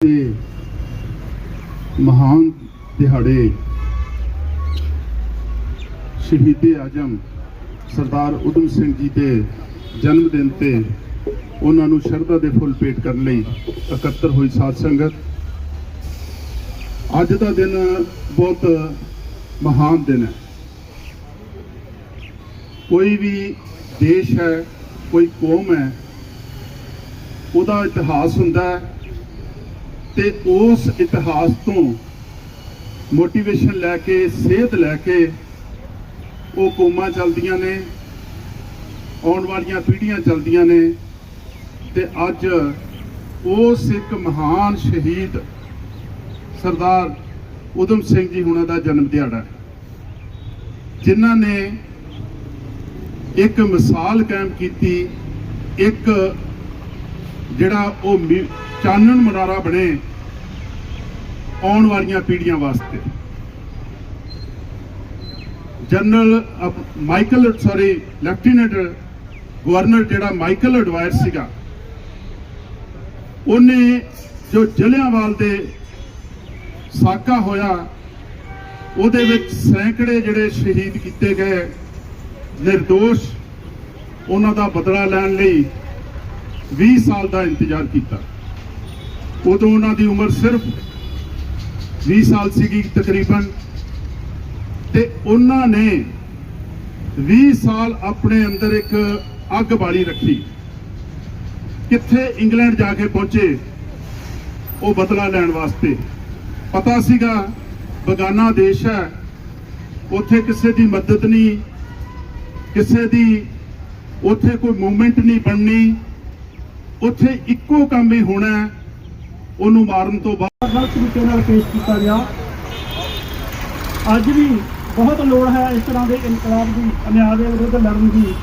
ਤੇ ਮਹਾਨ ਦਿਹਾੜੇ ਸ਼ਹੀਦੇ ਆਜਮ ਸਰਦਾਰ ਉਦਮ ਸਿੰਘ ਜੀ ਦੇ ਜਨਮ ਦਿਨ ਤੇ ਉਹਨਾਂ ਨੂੰ ਸ਼ਰਧਾ ਦੇ ਫੁੱਲ ਭੇਟ ਕਰਨ ਲਈ ਇਕੱਤਰ ਹੋਈ ਸਾਧ ਸੰਗਤ। ਅੱਜ ਦਾ ਦਿਨ ਬਹੁਤ ਮਹਾਨ ਦਿਨ ਹੈ। ਕੋਈ ਵੀ ਦੇਸ਼ ਹੈ, ਕੋਈ ਕੌਮ ਹੈ, ਉਹਦਾ ਇਤਿਹਾਸ ਹੁੰਦਾ ਹੈ। ਤੇ ਉਸ ਇਤਿਹਾਸ ਤੋਂ ਮੋਟੀਵੇਸ਼ਨ ਲੈ ਕੇ, ਸੇਧ ਲੈ ਕੇ ਉਹ ਕੌਮਾਂ ਚੱਲਦੀਆਂ ਨੇ, ਆਉਣ ਵਾਲੀਆਂ ਪੀੜ੍ਹੀਆਂ ਚੱਲਦੀਆਂ ਨੇ ਤੇ ਅੱਜ ਉਸ ਇੱਕ ਮਹਾਨ ਸ਼ਹੀਦ ਸਰਦਾਰ ਉਦਮ ਸਿੰਘ ਜੀ ਹੁਣਾਂ ਦਾ ਜਨਮ ਦਿਹਾੜਾ ਜਿਨ੍ਹਾਂ ਨੇ ਇੱਕ ਮਿਸਾਲ ਕਾਇਮ ਕੀਤੀ, ਇੱਕ ਜਿਹੜਾ ਉਹ ਮੀ- ਚਾਨਣ ਮਨਾਰਾ ਬਣੇ ਆਉਣ ਵਾਲੀਆਂ ਪੀੜ੍ਹੀਆਂ ਵਾਸਤੇ। General Michael sorry lieutenant governor ਜਿਹੜਾ ਮਾਈਕਲ ਅਡਵਾਇਰ ਸੀਗਾ, ਉਹਨੇ ਜੋ ਜਲਿਆਂਵਾਲ ਦੇ ਸਾਕਾ ਹੋਇਆ, ਉਹਦੇ ਵਿੱਚ ਸੈਂਕੜੇ ਜਿਹੜੇ ਸ਼ਹੀਦ ਕੀਤੇ ਗਏ ਨਿਰਦੋਸ਼, ਉਹਨਾਂ ਦਾ ਬਦਲਾ ਲੈਣ ਲਈ 20 ਸਾਲ ਦਾ ਇੰਤਜ਼ਾਰ ਕੀਤਾ। ਉਦੋਂ ਉਹਨਾਂ ਦੀ ਉਮਰ ਸਿਰਫ 20 ਸਾਲ ਸੀਗੀ ਤਕਰੀਬਨ। ਤੇ ਉਹਨਾਂ ਨੇ 20 ਸਾਲ ਆਪਣੇ ਅੰਦਰ ਇੱਕ ਅੱਗ ਬਾਲੀ ਰੱਖੀ। ਕਿੱਥੇ ਇੰਗਲੈਂਡ ਜਾ ਕੇ ਪਹੁੰਚੇ, ਉਹ ਬਦਲਾ ਲੈਣ ਵਾਸਤੇ। ਪਤਾ ਸੀਗਾ, ਬਗਾਨਾ ਦੇਸ਼ ਹੈ, ਉੱਥੇ ਕਿਸੇ ਦੀ ਮਦਦ ਨਹੀਂ, ਕਿਸੇ ਦੀ ਉੱਥੇ ਕੋਈ ਮੂਵਮੈਂਟ ਨਹੀਂ ਬਣਨੀ, ਉੱਥੇ ਇੱਕੋ ਕੰਮ ਹੀ ਹੋਣਾ ਉਹਨੂੰ ਮਾਰਨ ਤੋਂ ਬਾਅਦ ਗਲਤ ਤਰੀਕੇ ਨਾਲ ਪੇਸ਼ ਕੀਤਾ ਗਿਆ। ਅੱਜ ਵੀ ਬਹੁਤ ਲੋੜ ਹੈ ਇਸ ਤਰ੍ਹਾਂ ਦੇ ਇਨਕਲਾਬ ਦੀ ਅਨਿਆਂ ਦੇ ਵਿਰੁੱਧ ਲੜਨ ਦੀ।